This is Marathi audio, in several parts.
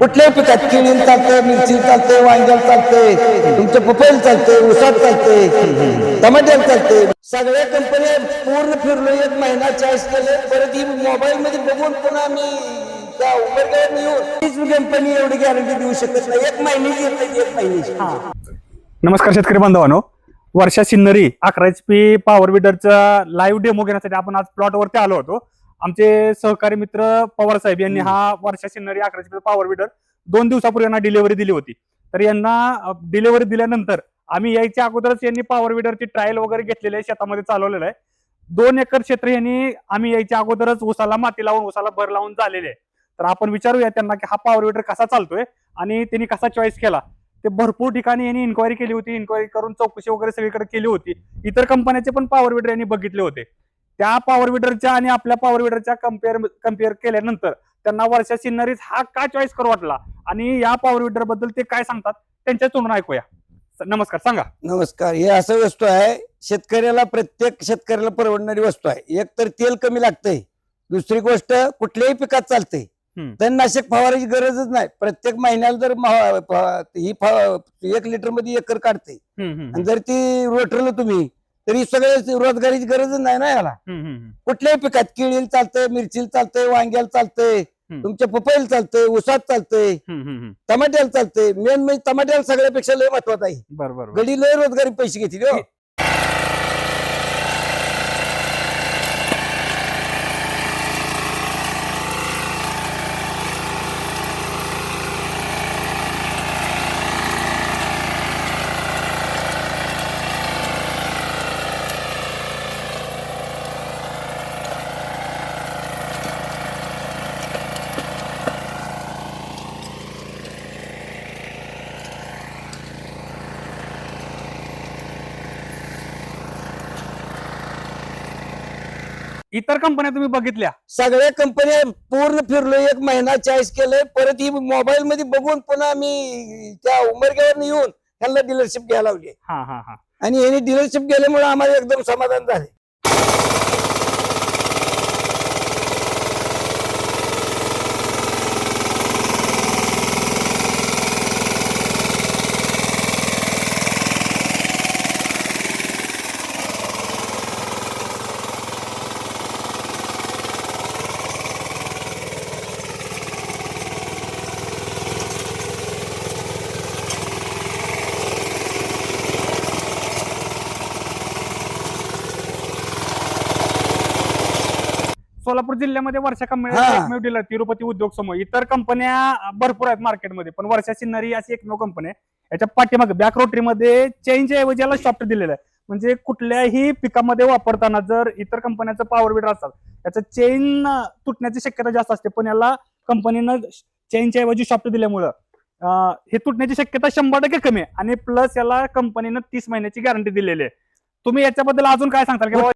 कुठल्याही पिकात केळीला चालतंय मिरची चालतंय वांग्याला चालतंय तुमच्या पपईला चालतंय उसात चालतंय टमाट्याला चालतंय सगळ्या कंपन्या पूर्ण फिरलो एक महिना चॉईस केले परत ही मोबाईल मध्ये बघून पुन्हा आम्ही त्या उमरगावर येऊन कंपनी एवढी गॅरंटी देऊ शकत नाही. एक महिन्याची येत नाही एक महिन्याची नमस्कार शेतकरी बांधवांनो. वर्षा सिन्नरी अकरा एच पी पॉवर बिल्डरचा लाईव्ह डेमो घेण्यासाठी आपण आज प्लॉटवरती आलो होतो. आमचे सहकारी मित्र पवार साहेब यांनी हा वर्षा सिन्नरी अकरा एच पी पॉवर बिल्डर दोन दिवसापूर्वी यांना डिलिव्हरी दिली होती. तर यांना डिलिव्हरी दिल्यानंतर आम्ही यायच्या अगोदरच यांनी पॉवर बिल्डरची ट्रायल वगैरे घेतलेली आहे शेतामध्ये चालवलेलं आहे. दोन एकर क्षेत्र यांनी आम्ही यायच्या अगोदरच उसाला माती लावून उसाला भर लावून झालेले आहे. तर आपण विचारूया त्यांना की हा पॉवर बिल्डर कसा चालतोय आणि त्यांनी कसा चॉईस केला. ते भरपूर ठिकाणी यांनी इन्क्वायरी केली होती इन्क्वायरी करून चौकशी वगैरे सगळीकडे केली होती. इतर कंपन्याचे पण पॉवर विडर यांनी बघितले होते. त्या पॉवर विडरच्या आणि आपल्या पॉवर विडरच्या कंपेअर कंपेअर केल्यानंतर त्यांना वर्षा सिन्नरीज हा का चॉईस करू वाटला? आणि या पॉवर विडरबद्दल ते काय सांगतात? त्यांच्या तोंडून ऐकूया. नमस्कार सांगा. नमस्कार. हे असं वस्तू आहे शेतकऱ्याला प्रत्येक शेतकऱ्याला परवडणारी वस्तू आहे. एक तर तेल कमी लागतंय. दुसरी गोष्ट कुठल्याही पिकात चालते. तणनाशक फवारायची गरजच नाही. प्रत्येक महिन्याला जर ही एक लिटरमध्ये एकर काढते आणि जर ती रोटरलं तुम्ही तरी सगळे रोजगारीची गरजच नाही ना याला कुठल्याही पिकात केळीला चालतंय मिरचीला चालतंय वांग्याला चालतंय. तुमच्या पपईला चालतंय उसात चालतंय. टमाट्याला चालतंय मेन म्हणजे टमाट्याला सगळ्यापेक्षा लय महत्वाचं आहे बरं बरं बरं. गडी लय रोजगारी पैसे घेतील इतर कंपन्या तुम्ही बघितल्या? सगळ्या कंपन्या पूर्ण फिरलो एक महिना चॉईस केलंय परत ही मोबाईल मध्ये बघून पुन्हा मी त्या उमरग्यावर येऊन ह्यांना डीलरशिप घ्यायला लावली. हा हा हा. आणि यांनी डीलरशिप गेल्यामुळे आम्हाला एकदम समाधान झाले सोलापूर जिल्ह्यामध्ये वर्षा कंपनी हा. एकमेव डीलर तिरुपती उद्योग समूह. इतर कंपन्या भरपूर आहेत मार्केटमध्ये पण वर्षा सिन्नरी अशी एकमेव कंपनी आहे. याच्या पाठीमागे बॅक रोटरीमध्ये चेनच्या ऐवजी याला सॉफ्ट दिलेलं आहे. म्हणजे कुठल्याही पिकामध्ये वापरताना जर इतर कंपन्याचं पॉवर बिडर असतात याचं चेन तुटण्याची शक्यता जास्त असते. पण याला कंपनीनं चेनच्या ऐवजी सॉफ्ट दिल्यामुळं अं, हे तुटण्याची शक्यता शंभर टक्के कमी आहे. आणि प्लस याला कंपनीनं तीस महिन्याची गॅरंटी दिलेली आहे. तुम्ही याच्याबद्दल अजून काय सांगताल? की बाबा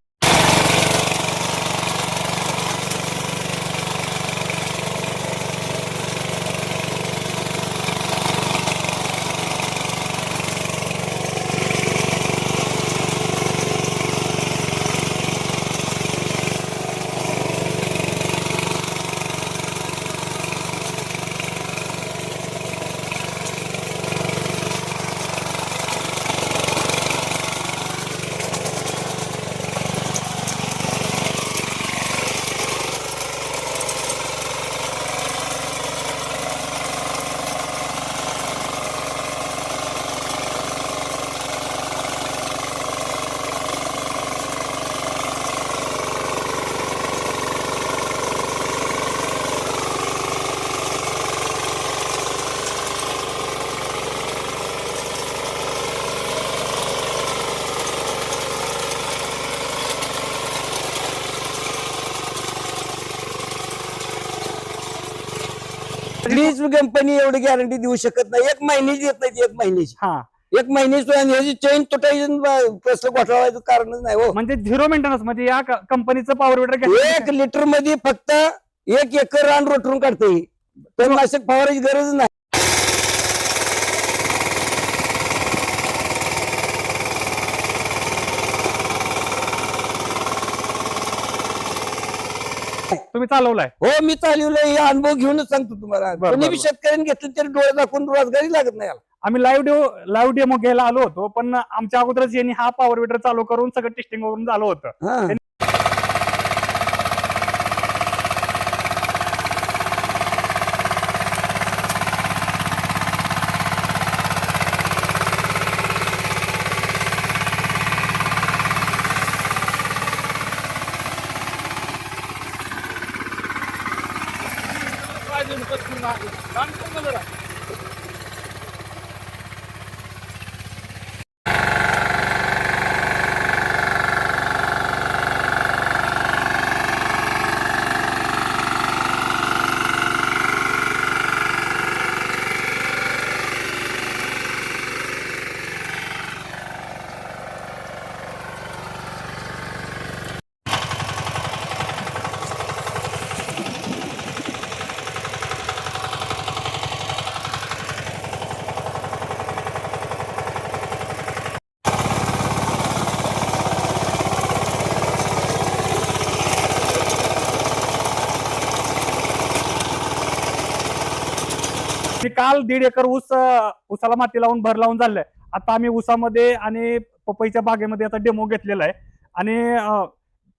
कंपनी एवढी गॅरंटी देऊ शकत नाही. एक महिन्याची देत नाही एक महिन्याची हा. एक महिन्याची चेन तुटायची कसं घोटाळायचं कारणच नाही हो. म्हणजे झिरो मेंटेनन्स म्हणजे या कंपनीचं पॉवर विडर एक लिटरमध्ये फक्त एक एकर रान रोटरून काढते तर नाशक फवारायची गरज नाही. तुम्ही चालवलाय हो मी चालवलंय हे अनुभव घेऊनच सांगतो तुम्हाला बरं, कोणी बी बरं. शेतकऱ्यांनी घेतलं तरी डोळे दाखवून रोजगारी लागत नाही याला. आम्ही लाईव्ह डेमो लाईव्ह डेमो घ्यायला आलो होतो पण आमच्या अगोदरच यांनी हा पॉवर विडर चालू करून सगळं टेस्टिंग वरून झालं होतं हा. రాజ్యం కొట్టుకున్నా దాని పొందలేరా की काल दीड एकर ऊस ऊसाला माती लावून भर लावून झालंय. आता आम्ही ऊसामध्ये आणि पपईच्या बागेमध्ये आता डेमो घेतलेला आहे. आणि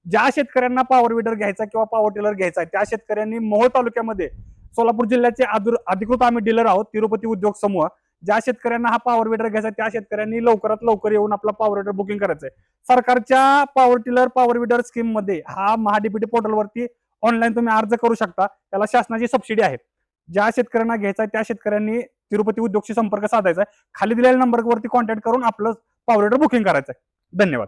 ज्या शेतकऱ्यांना पॉवर विडर घ्यायचा किंवा पॉवर टिलर घ्यायचा आहे, त्या शेतकऱ्यांनी मोहोळ तालुक्यामध्ये सोलापूर जिल्ह्याचे अधिकृत आम्ही डीलर आहोत तिरुपती उद्योग समूह. ज्या शेतकऱ्यांना हा पॉवर विडर घ्यायचा त्या शेतकऱ्यांनी लवकरात लवकर येऊन आपला पॉवर विडर बुकिंग करायचंय सरकारच्या पॉवर टिलर पॉवर विडर स्कीममध्ये हा महाडीपीटी पोर्टलवरती ऑनलाईन तुम्ही अर्ज करू शकता. त्याला शासनाची सबसिडी आहे. ज्या शेतकऱ्यांना घ्यायचा आहे त्या शेतकऱ्यांनी तिरुपती उद्योगशी संपर्क साधायचा आहे. खाली दिलेल्या नंबरवरती कॉन्टॅक्ट करून आपलं पॉवर बुकिंग करायचं आहे. धन्यवाद.